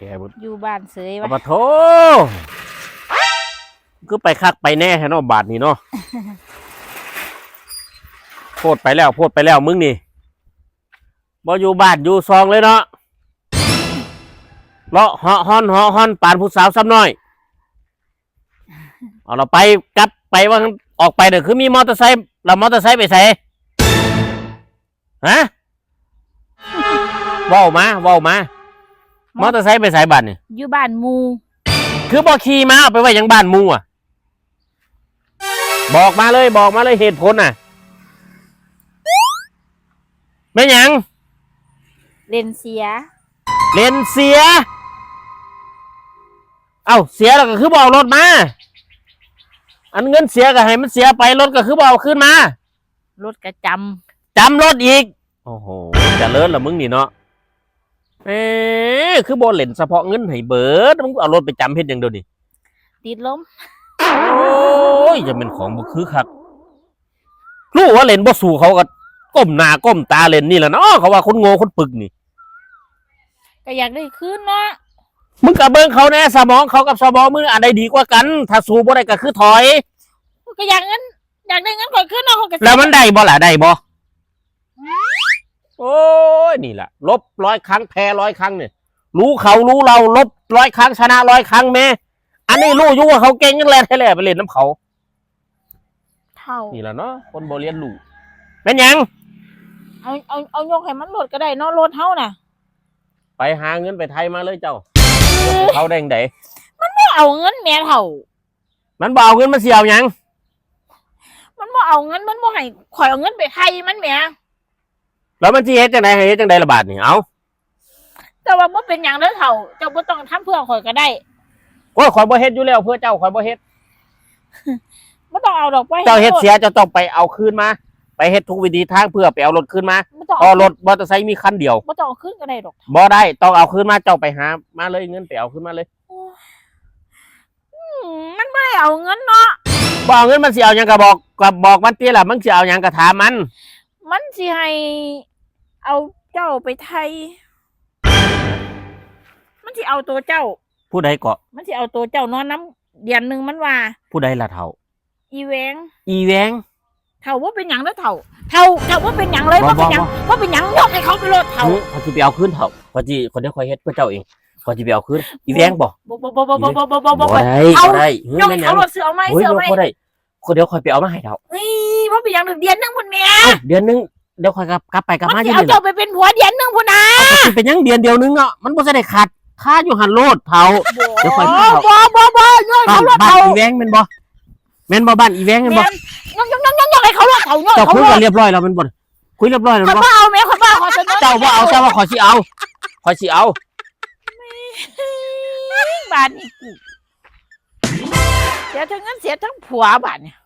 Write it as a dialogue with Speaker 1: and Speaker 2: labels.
Speaker 1: แผลเบิด
Speaker 2: อยู่บ้านเสย
Speaker 1: เอา
Speaker 2: วะ
Speaker 1: ปะโถก็ไปคักไปแน่แท้เนาะบาทนี้เนาะ โพดไปแล้วโพดไปแล้วมึงนี่บ่อยู่บ้านอยู่ซองเลยเนาะเลาะเหาะฮอนเหาะฮอนปานผู้สาวซ้ำน้อย เอาเราไปกลับไปว่างั้นออกไปเด้อคือมีมอเตอร์ไซค์เรามอเตอร์ไซค์ไปใส่ฮะเว้ามาเว้ามา มอเตอร์ไซค์ไปใส่บ้านนี่
Speaker 2: อยู่บ้านหมู
Speaker 1: คือบอกขี่มาเอาไปไว้ยังบ้านหมูอะ บอกมาเลยบอกมาเลยเหตุผลน่ะไม่หยัง
Speaker 2: เล่นเสีย
Speaker 1: เลนเสีย เอ้าเสียแล้วก็คือบอกรถมา อันเงินเสียก็ให้มันเสียไปรถก็คือบอกขึ้นมา
Speaker 2: รถกระจ
Speaker 1: จำรถอีก โอ้โหเจะเลิศละมึงนี่เนาะ เอ๊ะคือบอเล่นเฉพาะเงินให้เบิร์ดมึงเอารถไปจำเฮ็ดอย่างเดียวนี่ำ
Speaker 2: ติดล้ม
Speaker 1: โอ้ยจะเป็นของบ่คือคักรู้ว่าเล่นบ่สู้เขาก็ก้มหน้าก้มตาเล่นนี่แหละเนาะเขาว่าคนโง่คนปึกนี่
Speaker 2: ก็อยากได้คืนเนาะ
Speaker 1: มึงกับเบิ่งเขาแน่สมองเขากับสมองมึงอันใดดีกว่ากัน ถ้าสู้บ่ได้ก็คือถอย
Speaker 2: ก็อยากเงินอยากได้เงินก่อนคืนเนาะเขาก็
Speaker 1: แล้วมันได้บ่ล่ะได้บ่โอ้ ยนี่ล่ะลบร้อยครั้งแพ้ร้อยครั้งเนี่ยรู้เขารู้เราลบร้อยครั้งชนะร้อยครั้งแม่อันนี้รู้อยู่ว่าเขาเก่งยังแลนให้แลไปเล่นน้ำเขา
Speaker 2: เท่า
Speaker 1: นี่ล่ะเนาะคนบ่เรียนรู้เป็นหยัง
Speaker 2: เอาเอาเอายกให้มันรถก็ได้เนาะรถเฮาน่ะ
Speaker 1: ไปหาเงินไปไทยมาเลยเจ้าเขาแดงได
Speaker 2: บ่เอาเงินแม่เท่า
Speaker 1: มันบ่เอาเงินมาเสียวหยัง
Speaker 2: มันบ่เอาเงินมันบ่ให้ข่อยเอาเงินไปไทยมันแหม่
Speaker 1: แล้วมันสิเฮ็ดจังไดให้เฮ็ดจังไดละบาทนี่เอา
Speaker 2: แต่ว่าบ่เป็นหยังเด้อเท่าเจ้าบ่ต้องทำเพื่อข่อยก็ได้
Speaker 1: โอ้ยข่อยบ่เฮ็ดอยู่แล้วเพื่อเจ้าข่อยบ่เฮ็ด
Speaker 2: บ่ต้องเอาดอกไป
Speaker 1: เจ้าเฮ็ดเสียเจะต้องไปเอาคืนมา ไปเฮ็ดทุกวิธีทางเพื่อไปเอารถคืนมา
Speaker 2: บ่ต้อง
Speaker 1: พอ
Speaker 2: เอา
Speaker 1: รถมอเตอร์ไซค์มีคันเดียว
Speaker 2: บ่ต้องเอาคืนก็ได้ดอก
Speaker 1: บ่ได้ต้องเอาคืนมาเจ้าไปหามาเลยเงินไปเอาคืนมาเลย
Speaker 2: อืมมันบ่ได้เอาเงินเนาะ
Speaker 1: บ่เอาเงินมันสิเอาหยังก็บอกก็บอกมันติล่ะมึงสิเอาหยังก็ถามมัน
Speaker 2: มันสิให้ เอาเจ้าไปไทย มันสิเอาตัวเจ้า
Speaker 1: ผู้ใดเกาะ
Speaker 2: มันสิเอาตัวเจ้านอนน้ำเดือนหนึ่งมันว่า
Speaker 1: ผู้ใดล่ะเฒ่า
Speaker 2: อีแหวง
Speaker 1: อีแวง
Speaker 2: เท่าว่าเป็นหยังแล้วเท่า เท่าเท่าว่าเป็นหยังเลย
Speaker 1: บ่
Speaker 2: ว่าเป็นหยัง
Speaker 1: บ่
Speaker 2: ว่าเป็นหยังยกให้เขาไปโลดเท่า
Speaker 1: เฮ้ยเขาสิไปเอาคืนเฒ่าเขาสิคนเดียวข่อยเฮ็ดเพื่อเจ้าเองเขาสิไปเอาคืนอีแวงบ่
Speaker 2: บ่บ่บ่บ่บ่บ่บ่บ่บ่
Speaker 1: บ่
Speaker 2: บ่
Speaker 1: ได้
Speaker 2: เอา
Speaker 1: บ่ได้เฮ้ย
Speaker 2: ยก
Speaker 1: แม่
Speaker 2: ให้
Speaker 1: นหยั
Speaker 2: เขา
Speaker 1: ง
Speaker 2: โลดเสือเอาไหม
Speaker 1: เฮ้ย
Speaker 2: เสือเอาไหม
Speaker 1: บ่ได้คนเดียวข่อยไปเอามาให้เฒ่า
Speaker 2: นี่ ว่าเป็นหยังเดือนหนึงพุ่นแม่
Speaker 1: เอ้าเดือนหนึงเดี๋ยวข่อยกลับกลับไปกลับ
Speaker 2: มัน
Speaker 1: มาอ
Speaker 2: สิ
Speaker 1: ยู่
Speaker 2: เอา
Speaker 1: นี่
Speaker 2: เจ้า
Speaker 1: ล่ะ
Speaker 2: ไปเป็นผัวเดือนหนึงพุ่นนะ
Speaker 1: เอาก็สิเป็นหยังเดือนเดียวนึงเนาะมันบ่จะได้ขาดค่าอยู่หันโลดเฒ่าเดี๋ยวข่อยมา
Speaker 2: บ่
Speaker 1: เท่า
Speaker 2: บ่บ่บ่ยกให้
Speaker 1: บ้าน
Speaker 2: เขาโลด
Speaker 1: บ้าน
Speaker 2: เท่า
Speaker 1: อีแวงแม่นบ่แม่นบ่บ้านอีแวงแม่นบ่
Speaker 2: แม่นยกยกยกยกยกให้เขาโลดเท่ายก
Speaker 1: เจ้า
Speaker 2: ให้เขา
Speaker 1: คุย
Speaker 2: โล
Speaker 1: กั
Speaker 2: ด
Speaker 1: นเรียบร้อยแล้วแมันบ่คุยเรียบร้อยแล้ว
Speaker 2: คน
Speaker 1: บ่
Speaker 2: บ่เอาแม่คนบ่เอาขอเสนอ
Speaker 1: เจ้าบ่เอาเจ้าว่าขอสิเอาขอสิเอา
Speaker 2: บาทนี่กูเสียทั้งเงินเสียทั้งผัวบาทเนี่ย